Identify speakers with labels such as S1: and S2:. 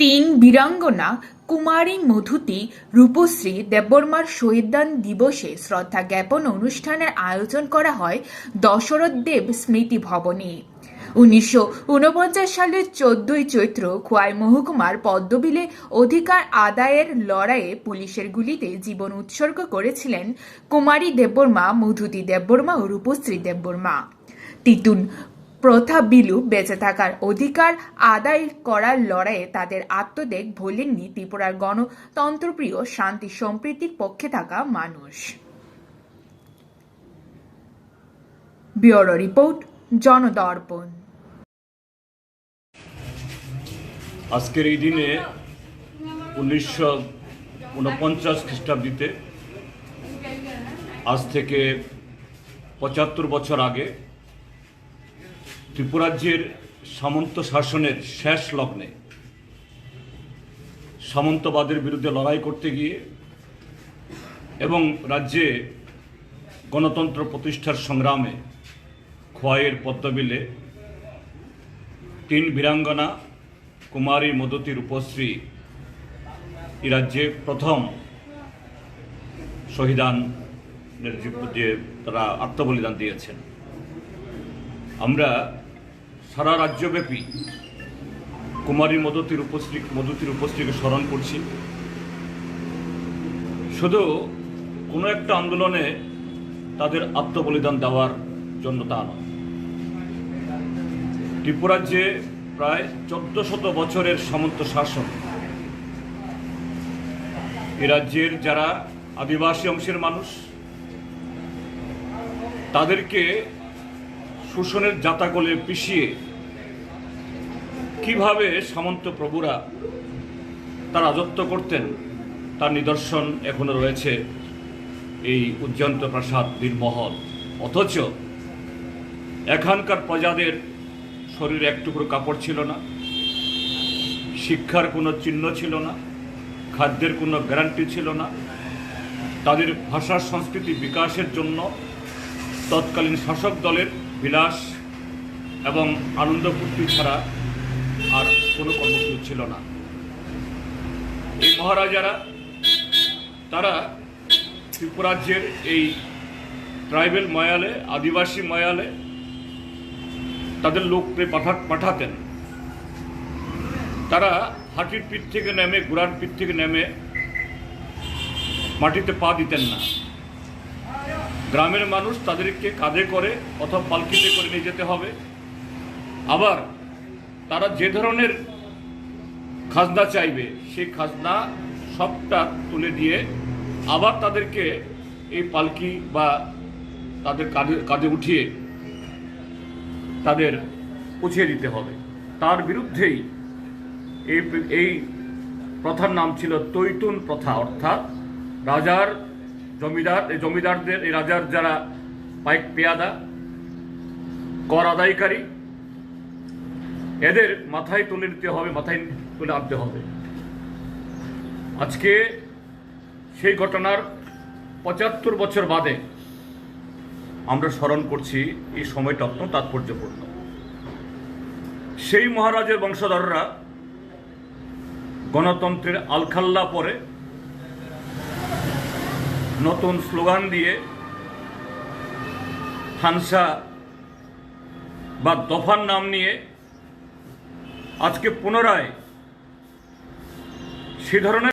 S1: তিন বীরাঙ্গনা কুমারী মধুতি রূপশ্রী দেববর্মার শহীদদান দিবসে শ্রদ্ধা জ্ঞাপন অনুষ্ঠানের আয়োজন করা হয় দশরথ দেব স্মৃতি ভবনে। উনিশশো উনপঞ্চাশ সালের চোদ্দই চৈত্র খোয়াই মহকুমার পদ্মবিলে অধিকার আদায়ের লড়াইয়ে পুলিশের গুলিতে জীবন উৎসর্গ করেছিলেন কুমারী দেববর্মা, মধুতি দেববর্মা ও রূপশ্রী দেববর্মা। তিতুন প্রথা বিলু বেঁচে থাকার অধিকার আদায় করার লড়াইয়ে তাদের আত্মদেগ ভোলেননি ত্রিপুরার গণতন্ত্রপ্রিয় শান্তি সম্প্রীতির পক্ষে থাকা মানুষ। Bureau report, Janadarpan.
S2: আজকের এই দিনে উনিশশো উনপঞ্চাশ খ্রিস্টাব্দীতে, আজ থেকে পঁচাত্তর বছর আগে ত্রিপুরাজ্যের সামন্ত শাসনের শেষ লগ্নে সামন্তবাদের বিরুদ্ধে লড়াই করতে গিয়ে এবং রাজ্যে গণতন্ত্র প্রতিষ্ঠার সংগ্রামে খোয়াইয়ের পদ্মবিলে তিন বীরাঙ্গনা কুমারী মদতী রূপশ্রী এই রাজ্যে প্রথম শহীদানের যে তারা আত্মবলিদান দিয়েছেন। আমরা সারা রাজ্যব্যাপী কুমারী মদতির উপশ্রী মদতির উপশ্রীকে স্মরণ করছি। শুধু কোনো একটা আন্দোলনে তাদের আত্মবলিদান দেওয়ার জন্য তা নয়। ত্রিপুরাজ্যে প্রায় চোদ্দ শত বছরের সামন্ত শাসন, এ রাজ্যের যারা আদিবাসী অংশের মানুষ, তাদেরকে শোষণের জাতাকলে পিষিয়ে কীভাবে সামন্ত প্রভুরা তার রাজত্ব করতেন, তার নিদর্শন এখনও রয়েছে এই উজ্জন্ত প্রাসাদ বীরমহল অথচ এখানকার প্রজাদের শরীরে এক টুকরো কাপড় ছিল না, শিক্ষার কোনো চিহ্ন ছিল না, খাদ্যের কোনো গ্যারান্টি ছিল না। তাদের ভাষা সংস্কৃতি বিকাশের জন্য তৎকালীন শাসক দলের বিলাস এবং আনন্দ ফুর্তি ছাড়া আর কোনো কর্মসূচি ছিল না। এই মহারাজারা, তারা ত্রিপুরাজ্যের এই ট্রাইবেল ময়ালে, আদিবাসী ময়ালে তাদের লোককে পাঠা, পাঠাতেন। তারা হাতির পিঠ থেকে নেমে, ঘোড়ার পিঠ থেকে নেমে মাটিতে পা দিতেন না। গ্রামের মানুষ তাদেরকে কাঁধে করে অথবা পালকিতে করে নিয়ে যেতে হবে। আবার তারা যে ধরনের খাজনা চাইবে, সেই খাজনা সবটা তুলে দিয়ে আবার তাদেরকে এই পালকি বা তাদের কাঁধে কাঁধে উঠিয়ে তাদের পৌঁছে দিতে হবে। তার বিরুদ্ধেই এই এই প্রথার নাম ছিল তৈতুন প্রথা, অর্থাৎ রাজার জমিদার এই জমিদারদের, এই রাজার যারা পাইক পেয়াদা, কর আদায়কারী, এদের মাথায় তুলে নিতে হবে, মাথায় তুলে আনতে হবে। আজকে সেই ঘটনার পঁচাত্তর বছর বাদে আমরা স্মরণ করছি, এই সময়টা অত্যন্ত তাৎপর্যপূর্ণ। সেই মহারাজের বংশধররা গণতন্ত্রের আলখাল্লা পরে নতুন স্লোগান দিয়ে হানসা বা দফার নাম নিয়ে আজকে পুনরায় সে ধরনের